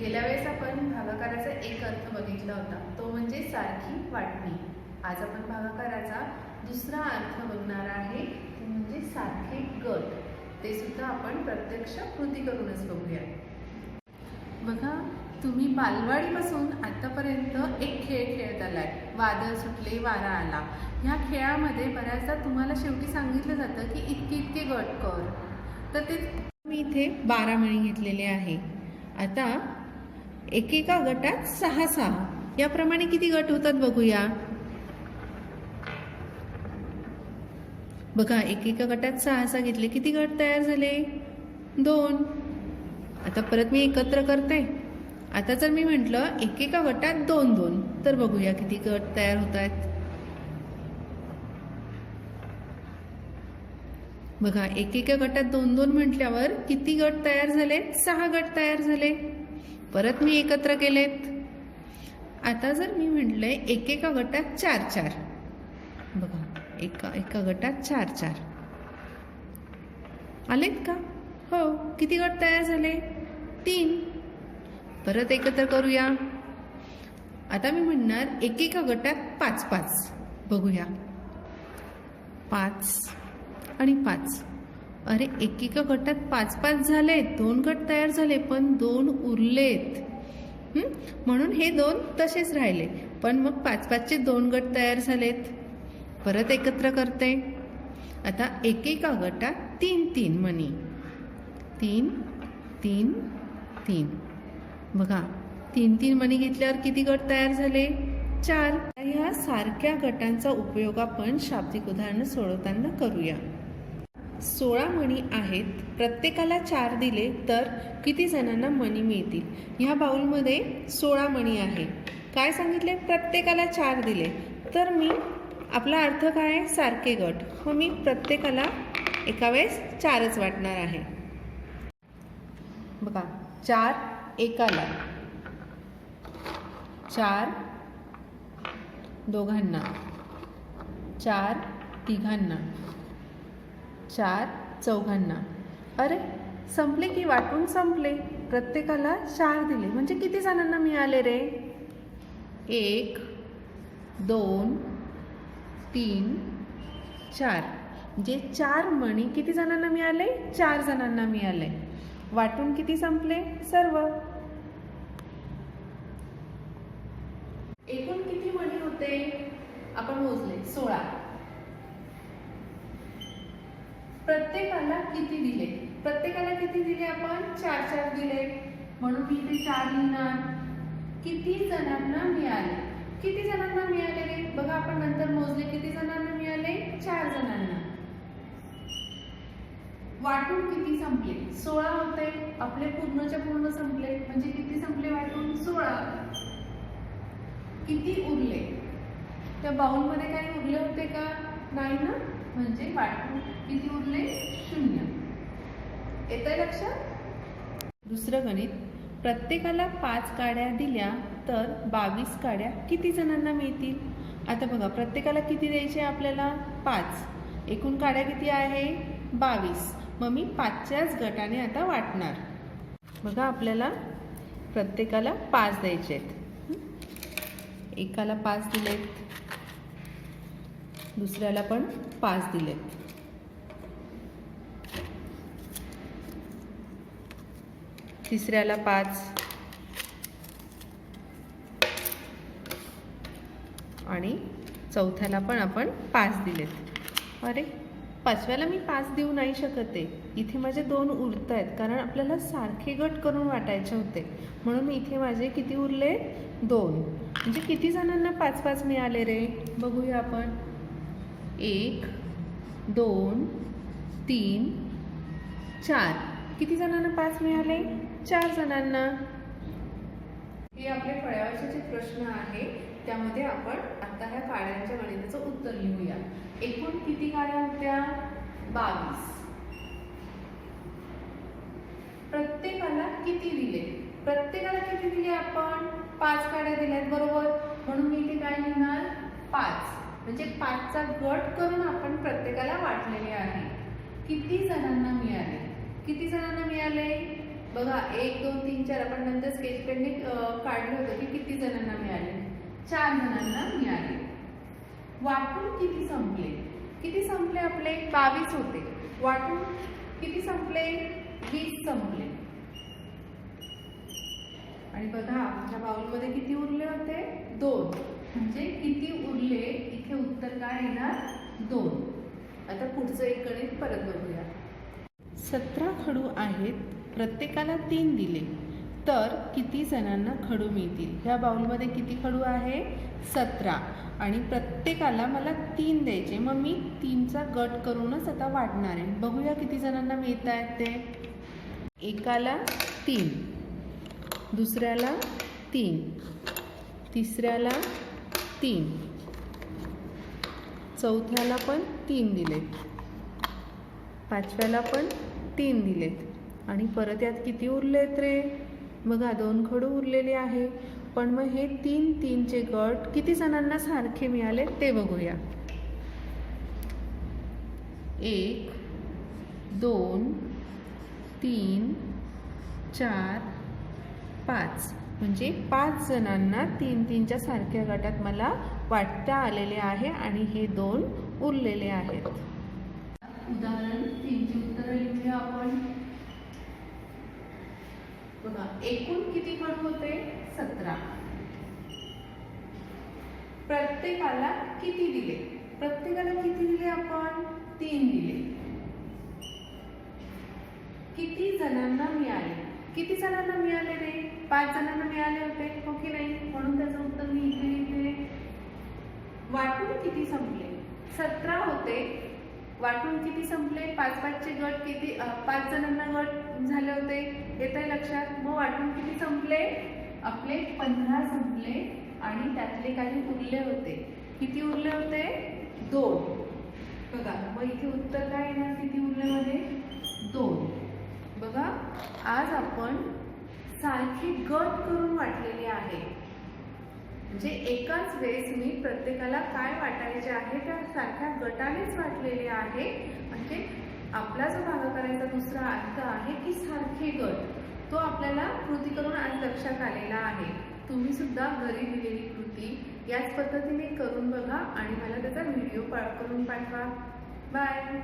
गेल्या वेळेस आपण भागाकाराचा एक अर्थ बघितला होता. तो म्हणजे सारखी वाटणी. आज आपण भागाकाराचा दुसरा अर्थ बघणार आहे. तो म्हणजे सारखे गट. ते सुद्धा आपण प्रत्यक्ष कृती करूनच बघूया. बघा तुम्ही बालवाडीपासून आतापर्यंत एक खेळ खेळत आलाय. वादळ सुटले वारा आला. ह्या खेळामध्ये बऱ्याचदा तुम्हाला शेवटी सांगितलं जातं की इतके इतके गट कर. तर ते मी इथे बारा मणी घेतलेले आहे. आता एकेका गटात सहा सहा. याप्रमाणे किती गट होतात बघूया बघा एकेका गटात सहा सहा घेतले. किती गट तयार झाले? दोन. आता परत मी एकत्र करते. आता जर मी म्हटलं एकेका गटात दोन दोन तर बघूया किती गट तयार होत आहेत बघा एकेका गटात दोन दोन म्हटल्यावर किती गट तयार झाले? सहा गट तयार झाले. परत मी एकत्र केलेत. आता जर मी म्हटलंय एकेका गटात चार चार. बघा एका एका गटात चार चार. आलेत का? हो किती गट तयार झाले? तीन. परत एकत्र करूया. आता मी म्हणणार एकेका गटात पाच पाच. बघूया. पाच आणि पाच. अरे एकेका गटात पाच पाच झाले दोन गट तयार झाले पण दोन उरलेत. म्हणून हे दोन तसेच राहिले. पण मग पाच पाचचे दोन गट तयार झालेत. परत एकत्र करते. आता एकेका गटात तीन तीन मनी. तीन तीन तीन. बघा तीन तीन मणी घेतल्यावर किती गट तयार झाले? चार. ह्या सारख्या गटांचा उपयोग आपण शाब्दिक उदाहरणं सोडवताना करूया. सोळा मणी आहेत. प्रत्येकाला चार दिले तर किती जणांना मणी मिळतील? ह्या बाऊलमध्ये सोळा मणी आहे. काय सांगितले? प्रत्येकाला चार दिले. तर मी आपला अर्थ काय आहे? सारखे गट. मग मी प्रत्येकाला एका वेळेस चारच वाटणार आहे. बघा चार एकाला. चार दोघांना. चार तिघांना. चार चौघांना. अरे संपले की वाटून संपले. प्रत्येकाला चार दिले. म्हणजे किती जणांना मिळाले रे? एक दोन तीन चार. जे चार मणी किती जणांना मिळाले? चार जणांना मिळाले. वाटून किती संपले? सर्व. एकूण किती मणी होते? आपण मोजले. सोळा. प्रत्येकाला किती दिले? प्रत्येकाला किती दिले आपण? चार चार दिले. म्हणून मी इथे चार लिहिणार. किती जणांना मिळाले? किती जणांना मिळाले बघा आपण नंतर मोजले किती जणांना मिळाले? चार जणांना. वाटून किती संपले? सोळा होते. आपले पूर्णच्या पूर्ण संपले. म्हणजे किती संपले वाटून? सोळा. किती उरले? त्या बाउलमध्ये काही उरले होते का? ना? म्हणजे वाटून किती उरले? शून्य. येतंय लक्षात? दुसरं गणित. प्रत्येकाला पाच काड्या दिल्या तर बावीस काड्या किती जणांना मिळतील? आता बघा प्रत्येकाला किती द्यायचे आपल्याला? पाच. एकूण काड्या किती आहे? बावीस. मग मी पाचच्याच गटाने आता वाटणार. बघा आपल्याला प्रत्येकाला पाच द्यायचे आहेत. एकाला पाच दिलेत. दुसऱ्याला पण पाच दिलेत तिसऱ्याला पाच. आणि चौथ्याला पण आपण पाच दिलेत. अरे पाचव्याला मी पाच देऊ नाही शकत आहे. इथे माझे दोन उरत आहेत. कारण आपल्याला सारखे गट करून वाटायचे होते. म्हणून इथे माझे किती उरले? दोन. म्हणजे किती जणांना पाच पाच मिळाले रे? बघूया आपण. एक दोन तीन चार. किती जणांना पाच मिळाले? चार जणांना. हे आपले फळ्यावरचे जे प्रश्न आहे त्यामध्ये आपण आता ह्या काड्यांच्या गणिताचं उत्तर लिहूया. एकूण किती काड्या होत्या? बावीस. प्रत्येकाला किती दिले? प्रत्येकाला किती दिले आपण? पाच काड्या दिल्यात बरोबर? म्हणून मी इथे काय लिहिणार? पाच. म्हणजे पाचचा गट करून आपण प्रत्येकाला वाटलेले आहे. किती जणांना मिळाले? किती जणांना मिळाले? बघा एक दोन तीन चार आपण नंतर स्केच पेनने काढलं होतं की किती जणांना मिळाले? चार जणांना मिळाले. वाटून किती संपले? किती संपले आपले? बावीस होते. वाटून किती संपले? वीस संपले. आणि बघा आमच्या बाउलमध्ये किती उरले होते? दोन. म्हणजे किती उरले इथे उत्तर काय येणार? दोन. आता पुढचं एक गणित परत बघूया. सतरा खडू आहेत प्रत्येकाला तीन दिले. तर किती जणांना खडू मिळतील? ह्या बाउलमध्ये किती खडू आहे? सतरा. आणि प्रत्येकाला मला तीन द्यायचे. मग मी तीनचा गट करूनच आता वाढणार आहे. बघूया किती जणांना मिळत आहेत ते. एकाला तीन. दुसऱ्याला तीन. तिसऱ्याला तीन. चौथ्याला पण तीन दिलेत. पाचव्याला पण तीन दिलेत. आणि परत यात किती उरलेत रे? बघा दोन खडू उरलेले आहे. पण मग हे तीन तीनचे गट किती जणांना सारखे मिळाले ते बघूया. एक दोन तीन चार पाच. म्हणजे पाच जणांना तीन तीनच्या सारख्या गटात मला वाटता आलेले आहे आणि हे दोन उरलेले आहेत. उदाहरण तीनची उत्तरं लिहूया आपण. बघा एकूण किती खडू होते? सतरा. प्रत्येकाला किती दिले? प्रत्येकाला किती दिले आपण? तीन दिले. किती जणांना मिळाले? किती जणांना मिळाले रे? पाच जणांना मिळाले होते हो की नाही? म्हणून त्याचं उत्तर मी इथे इथे वाटून किती संपले? सतरा होते. वाटून किती संपले? पाच पाचचे गट किती पाच जणांना गट झाले होते? येत आहे लक्षात. मग वाटून किती संपले? आपले पंधरा संपले आणि त्यातले काही उरले होते. किती उरले होते? दोन. बघा मग इथे उत्तर काय येणार? किती उरल्यामध्ये आज आपण सारखी गट करून वाटलेली आहे. म्हणजे एकाच वेळेस मी प्रत्येकाला काय वाटायचे आहे त्या सारख्या गटानेच वाटलेले आहे. म्हणजे आपला जो भागाकाराचा दुसरा अर्थ आहे की सारखे गट तो आपल्याला कृती करून आज लक्षात आलेला आहे. तुम्ही सुद्धा घरी दिलेली कृती याच पद्धतीने करून बघा आणि मला त्याचा व्हिडिओ करून पाठवा. बाय.